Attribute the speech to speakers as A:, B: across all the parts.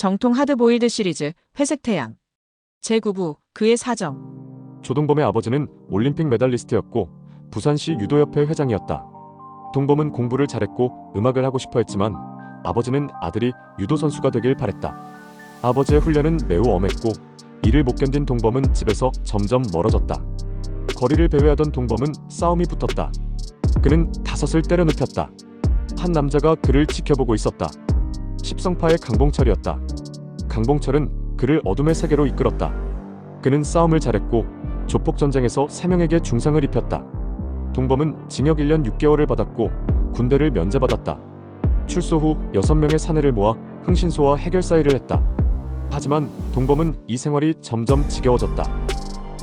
A: 정통 하드보일드 시리즈 회색 태양 제9부 그의 사정
B: 조동범의 아버지는 올림픽 메달리스트였고 부산시 유도협회 회장이었다. 동범은 공부를 잘했고 음악을 하고 싶어 했지만 아버지는 아들이 유도 선수가 되길 바랬다. 아버지의 훈련은 매우 엄했고 이를 못 견딘 동범은 집에서 점점 멀어졌다. 거리를 배회하던 동범은 싸움이 붙었다. 그는 다섯을 때려 눕혔다. 한 남자가 그를 지켜보고 있었다. 십성파의 강봉철이었다. 강봉철은 그를 어둠의 세계로 이끌었다. 그는 싸움을 잘했고 조폭 전쟁에서 3명에게 중상을 입혔다. 동범은 징역 1년 6개월을 받았고 군대를 면제받았다. 출소 후 6명의 사내를 모아 흥신소와 해결사 일을 했다. 하지만 동범은 이 생활이 점점 지겨워졌다.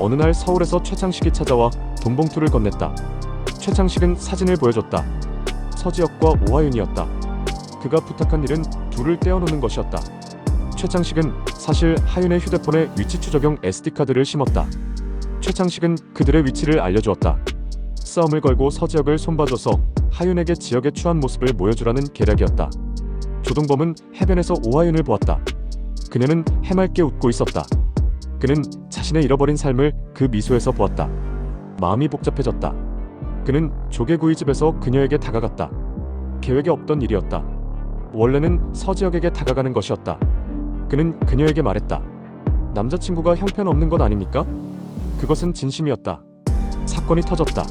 B: 어느 날 서울에서 최창식이 찾아와 돈봉투를 건넸다. 최창식은 사진을 보여줬다. 서지혁과 오하윤이었다. 그가 부탁한 일은 둘을 떼어놓는 것이었다. 최창식은 사실 하윤의 휴대폰에 위치 추적용 SD카드를 심었다. 최창식은 그들의 위치를 알려주었다. 싸움을 걸고 서지혁을 손봐줘서 하윤에게 지역의 추한 모습을 보여주라는 계략이었다. 조동범은 해변에서 오하윤을 보았다. 그녀는 해맑게 웃고 있었다. 그는 자신의 잃어버린 삶을 그 미소에서 보았다. 마음이 복잡해졌다. 그는 조개구이집에서 그녀에게 다가갔다. 계획에 없던 일이었다. 원래는 서지혁에게 다가가는 것이었다. 그는 그녀에게 말했다. 남자친구가 형편없는 것 아닙니까? 그것은 진심이었다. 사건이 터졌다.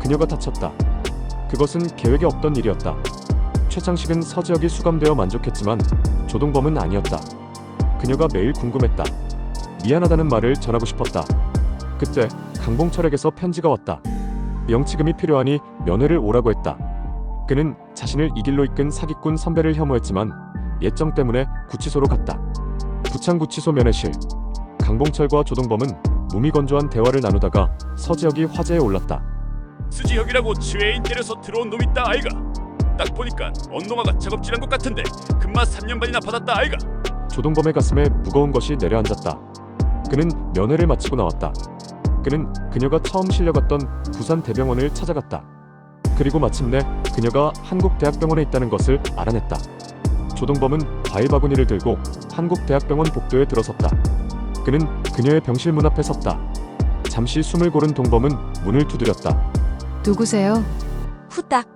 B: 그녀가 다쳤다. 그것은 계획에 없던 일이었다. 최창식은 서지혁이 수감되어 만족했지만 조동범은 아니었다. 그녀가 매일 궁금했다. 미안하다는 말을 전하고 싶었다. 그때 강봉철에게서 편지가 왔다. 명치금이 필요하니 면회를 오라고 했다. 그는 자신을 이 길로 이끈 사기꾼 선배를 혐오했지만 예정 때문에 구치소로 갔다. 부창구치소 면회실. 강봉철과 조동범은 무미건조한 대화를 나누다가 서지혁이 화제에 올랐다.
C: 수지혁이라고 지회인 때려서 들어온 놈 있다 아이가 딱 보니까 언노마가 작업질한 것 같은데 금마 3년 반이나 받았다 아이가
B: 조동범의 가슴에 무거운 것이 내려앉았다. 그는 면회를 마치고 나왔다. 그는 그녀가 처음 실려갔던 부산 대병원을 찾아갔다. 그리고 마침내 그녀가 한국대학병원에 있다는 것을 알아냈다. 조동범은 과일 바구니를 들고 한국대학병원 복도에 들어섰다. 그는 그녀의 병실 문 앞에 섰다. 잠시 숨을 고른 동범은 문을 두드렸다.
D: 누구세요?
E: 후딱